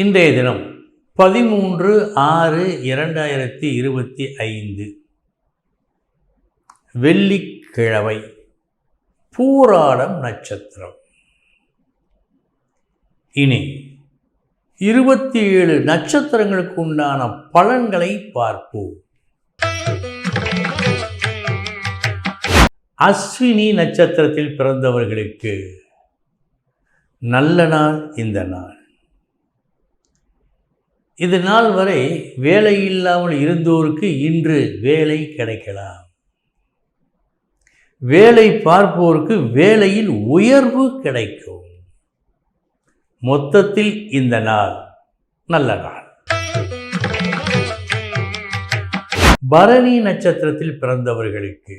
இன்றைய தினம் பதிமூன்று ஆறு இரண்டாயிரத்தி இருபத்தி ஐந்து. வெள்ளிக்கிழமை பூராடம் நட்சத்திரம். இனி இருபத்தி ஏழு நட்சத்திரங்களுக்கு உண்டான பலன்களை பார்ப்போம். அஸ்வினி நட்சத்திரத்தில் பிறந்தவர்களுக்கு நல்ல நாள் இந்த நாள். இது நாள் வரை வேலை இல்லாமல் இருந்தோருக்கு இன்று வேலை கிடைக்கலாம். வேலை பார்ப்போருக்கு வேலையில் உயர்வு கிடைக்கும். மொத்தத்தில் இந்த நாள் நல்ல நாள். பரணி நட்சத்திரத்தில் பிறந்தவர்களுக்கு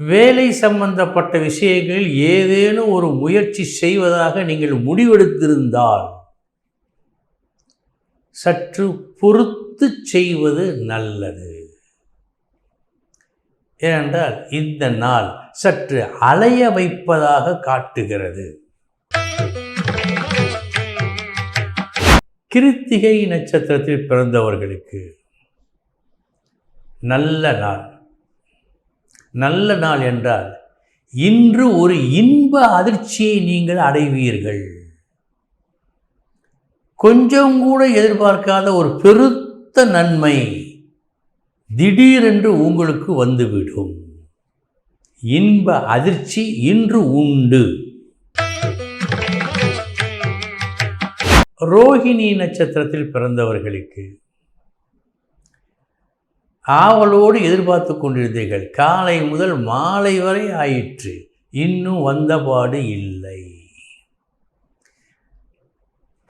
வேலை சம்பந்தப்பட்ட விஷயங்களில் ஏதேனும் ஒரு முயற்சி செய்வதாக நீங்கள் முடிவெடுத்திருந்தால் சற்று பொறுத்து செய்வது நல்லது. ஏனென்றால் இந்த நாள் சற்று அலைய வைப்பதாக காட்டுகிறது. கிருத்திகை நட்சத்திரத்தில் பிறந்தவர்களுக்கு நல்ல நாள். நல்ல நாள் என்றால் இன்று ஒரு இன்ப அதிர்ச்சியை நீங்கள் அடைவீர்கள். கொஞ்சம் கூட எதிர்பார்க்காத ஒரு பெருத்த நன்மை திடீரென்று உங்களுக்கு வந்துவிடும். இன்ப அதிர்ச்சி இன்று உண்டு. ரோஹிணி நட்சத்திரத்தில் பிறந்தவர்களுக்கு ஆவலோடு எதிர்பார்த்து கொண்டிருந்தீர்கள். காலை முதல் மாலை வரை ஆயிற்று. இன்னும் வந்தபாடு இல்லை.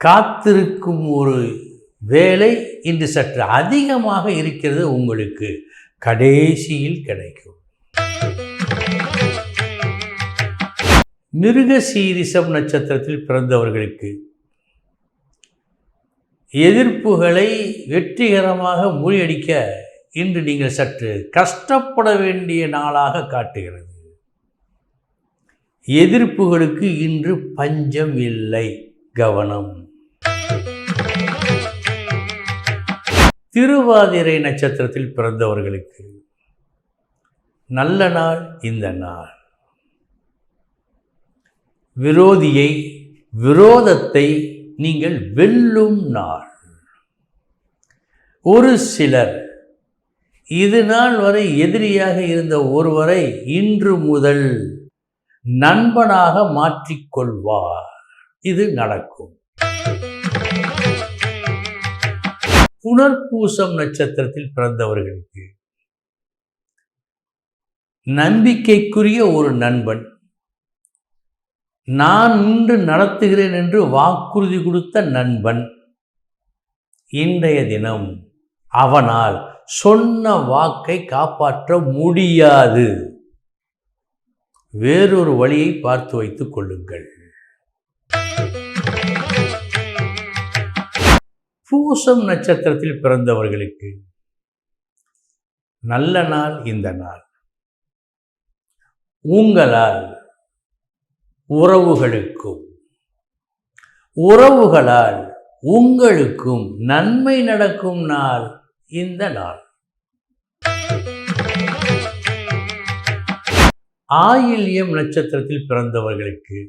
காத்திருக்கும் ஒரு வேலை இன்று சற்று அதிகமாக இருக்கிறது உங்களுக்கு. கடைசியில் கிடைக்கும். மிருக சீரிசம் நட்சத்திரத்தில் பிறந்தவர்களுக்கு எதிர்ப்புகளை வெற்றிகரமாக முறியடிக்க இன்று நீங்கள் சற்று கஷ்டப்பட வேண்டிய நாளாக காட்டுகிறது. எதிர்ப்புகளுக்கு இன்று பஞ்சம் இல்லை. கவனம். திருவாதிரை நட்சத்திரத்தில் பிறந்தவர்களுக்கு நல்ல நாள் இந்த நாள். விரோதியை விரோதத்தை நீங்கள் வெல்லும் நாள். ஒரு சிலர் இது நாள் வரை எதிரியாக இருந்த ஒருவரை இன்று முதல் நண்பனாக மாற்றிக்கொள்வார். இது நடக்கும். புனர்பூசம் நட்சத்திரத்தில் பிறந்தவர்களுக்கு நம்பிக்கைக்குரிய ஒரு நண்பன். நான் இன்று நடத்துகிறேன் என்று வாக்குறுதி கொடுத்த நண்பன். இன்றைய தினம் அவனால் சொன்ன வாக்கை காப்பாற்ற முடியாது. வேறொரு வழியை பார்த்து வைத்துக் கொள்ளுங்கள். பூசம் நட்சத்திரத்தில் பிறந்தவர்களுக்கு நல்ல நாள் இந்த நாள். உங்களால் உறவுகளுக்கும் உறவுகளால் உங்களுக்கும் நன்மை நடக்கும் நாள் இந்த நாள். ஆயில்யம் நட்சத்திரத்தில் பிறந்தவர்களுக்கு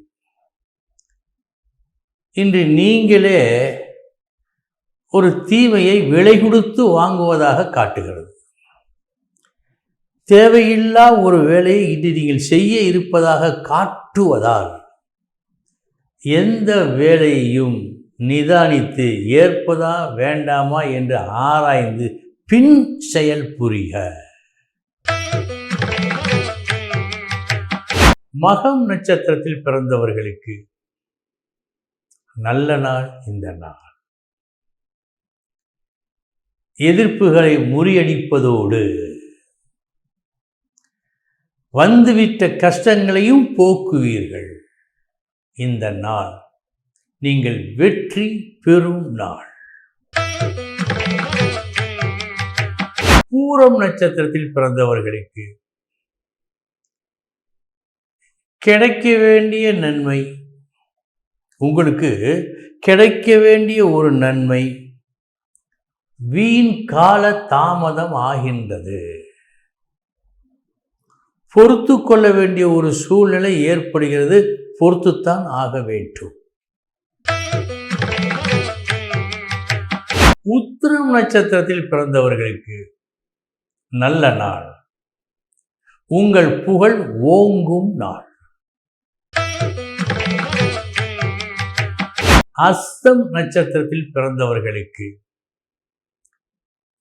இன்று நீங்களே ஒரு தீமையை விலை கொடுத்து வாங்குவதாக காட்டுகிறது. தேவையில்லா ஒரு வேலையை இன்று நீங்கள் செய்ய இருப்பதாக காட்டுவதால் எந்த வேலையையும் நிதானித்து ஏற்பதா வேண்டாமா என்று ஆராய்ந்து பின் செயல் புரிய மகம் நட்சத்திரத்தில் பிறந்தவர்களுக்கு நல்ல நாள் இந்த நாள். எதிர்ப்புகளை முறியடிப்பதோடு வந்துவிட்ட கஷ்டங்களையும் போக்குவீர்கள். இந்த நாள் நீங்கள் வெற்றி பெறும் நாள். பூரம் நட்சத்திரத்தில் பிறந்தவர்களுக்கு கிடைக்க வேண்டிய நன்மை. உங்களுக்கு கிடைக்க வேண்டிய ஒரு நன்மை. வீண் கால தாமதம் ஆகின்றது. பொறுத்து கொள்ள வேண்டிய ஒரு சூழ்நிலை ஏற்படுகிறது. பொறுத்துத்தான் ஆக வேண்டும். உத்திரம் நட்சத்திரத்தில் பிறந்தவர்களுக்கு நல்ல நாள். உங்கள் புகழ் ஓங்கும் நாள். அஸ்தம் நட்சத்திரத்தில் பிறந்தவர்களுக்கு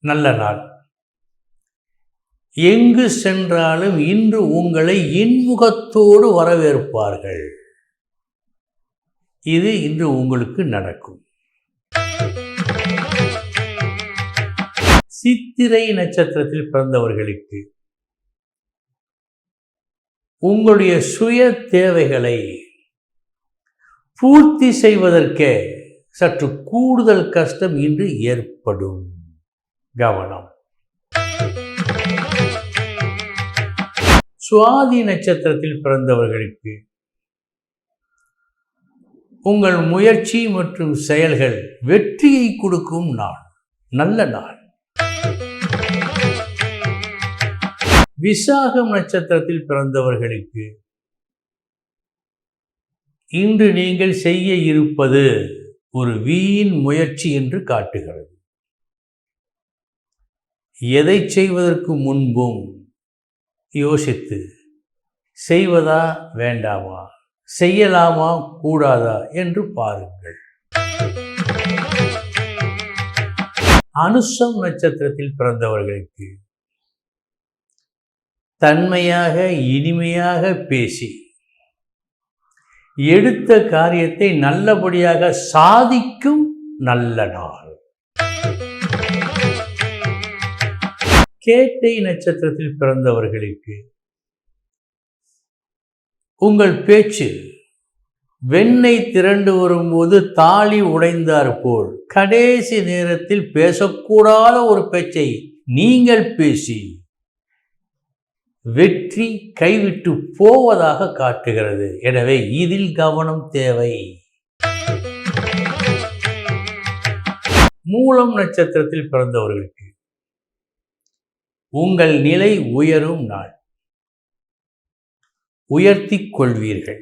நல்ல நாள். எங்கு சென்றாலும் இன்று உங்களை இன்முகத்தோடு வரவேற்பார்கள். இது இன்று உங்களுக்கு நடக்கும். சித்திரை நட்சத்திரத்தில் பிறந்தவர்களுக்கு உங்களுடைய சுய தேவைகளை பூர்த்தி செய்வதற்கே சற்று கூடுதல் கஷ்டம் இன்று ஏற்படும். கவனம். சுவாதி நட்சத்திரத்தில் பிறந்தவர்களுக்கு உங்கள் முயற்சி மற்றும் செயல்கள் வெற்றியை கொடுக்கும் நாள். நல்ல நாள். விசாகம் நட்சத்திரத்தில் பிறந்தவர்களுக்கு இன்று நீங்கள் செய்ய இருப்பது ஒரு வீண் முயற்சி என்று காட்டுகிறது. எதை செய்வதற்கு முன்பும் யோசித்து செய்வதா வேண்டாமா? செய்யலாமா கூடாதா என்று பாருங்கள். அனுஷம் நட்சத்திரத்தில் பிறந்தவர்களுக்கு தன்மையாக இனிமையாக பேசி எடுத்த காரியத்தை நல்லபடியாக சாதிக்கும் நல்ல நாள். கேட்டை நட்சத்திரத்தில் பிறந்தவர்களுக்கு உங்கள் பேச்சு வெண்ணை திரண்டு வரும்போது தாலி உடைந்தார் போல் கடைசி நேரத்தில் பேசக்கூடாத ஒரு பேச்சை நீங்கள் பேசி வெற்றி கைவிட்டு போவதாக காட்டுகிறது. எனவே இதில் கவனம் தேவை. மூலம் நட்சத்திரத்தில் பிறந்தவர்களுக்கு உங்கள் நிலை உயரும் நாள். உயர்த்தி கொள்வீர்கள்.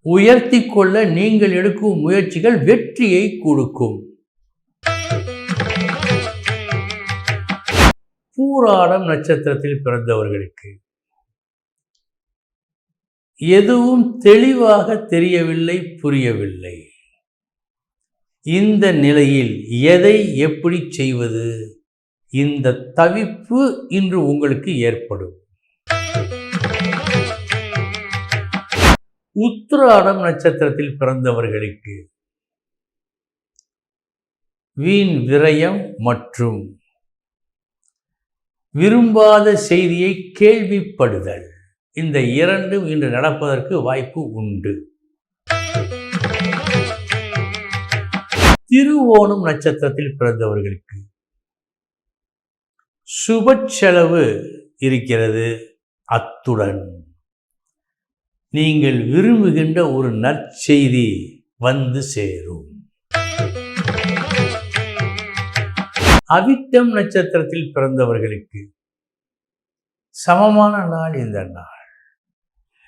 உயர்த்தி கொள்ள நீங்கள் எடுக்கும் முயற்சிகள் வெற்றியை கொடுக்கும். பூராடம் நட்சத்திரத்தில் பிறந்தவர்களுக்கு. எதுவும் தெளிவாக தெரியவில்லை புரியவில்லை. இந்த நிலையில் எதை எப்படி செய்வது? இந்த தவிப்பு இன்று உங்களுக்கு ஏற்படும். உத்திராடம் நட்சத்திரத்தில் பிறந்தவர்களுக்கு வீண் விரயம் மற்றும் விரும்பாத செய்தியை கேள்விப்படுதல். இந்த இரண்டும் இன்று நடப்பதற்கு வாய்ப்பு உண்டு. திருவோணம் நட்சத்திரத்தில் பிறந்தவர்களுக்கு சுப செலவு இருக்கிறது அத்துடன். நீங்கள் விரும்புகின்ற ஒரு நற்செய்தி வந்து சேரும். அவிட்டம் நட்சத்திரத்தில் பிறந்தவர்களுக்கு சமமான நாள் இந்த நாள்.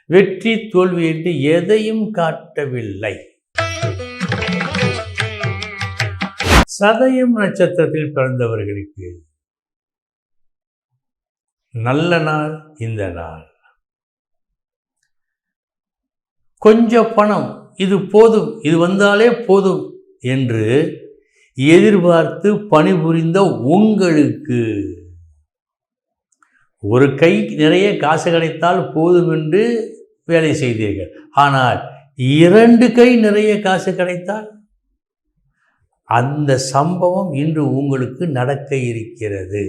வெற்றி தோல்வி என்று எதையும் காட்டவில்லை. சதயம் நட்சத்திரத்தில் பிறந்தவர்களுக்கு நல்ல நாள் இந்த நாள். கொஞ்சம் பணம் இது போதும் இது வந்தாலே போதும் என்று எதிர்பார்த்து பணிபுரிந்த உங்களுக்கு. ஒரு கை நிறைய காசு கிடைத்தால் போதும் என்று வேலை செய்தீர்கள். ஆனால் இரண்டு கை நிறைய காசு கிடைத்தால் அந்த சம்பவம் இன்று உங்களுக்கு நடக்க இருக்கிறது.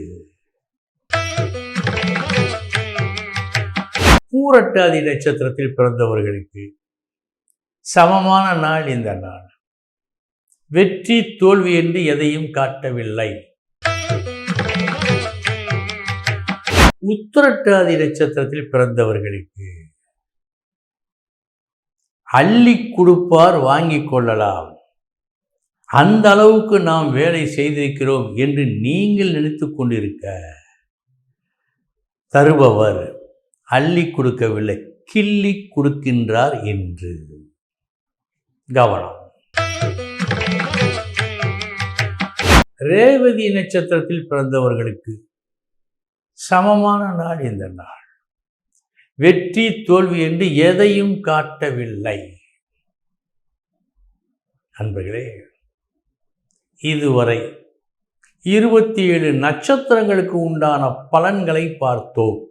பூரட்டாதி நட்சத்திரத்தில் பிறந்தவர்களுக்கு சமமான நாள் இந்த நாள். வெற்றி தோல்வி என்று எதையும் காட்டவில்லை. உத்திரட்டாதி நட்சத்திரத்தில் பிறந்தவர்களுக்கு அள்ளி கொடுப்பார் வாங்கிக் கொள்ளலாம். அந்த அளவுக்கு நாம் வேலை செய்திருக்கிறோம் என்று நீங்கள் நினைத்து கொண்டிருக்க தருபவர். அள்ளி கொடுக்கவில்லை. கிள்ளி கொடுக்கின்றார் என்று. கவனம். ரேவதி நட்சத்திரத்தில் பிறந்தவர்களுக்கு சமமான நாள் இந்த நாள்? வெற்றி தோல்வி என்று எதையும் காட்டவில்லை. அன்பர்களே இதுவரை இருபத்தி ஏழு நட்சத்திரங்களுக்கு உண்டான பலன்களை பார்த்தோம்.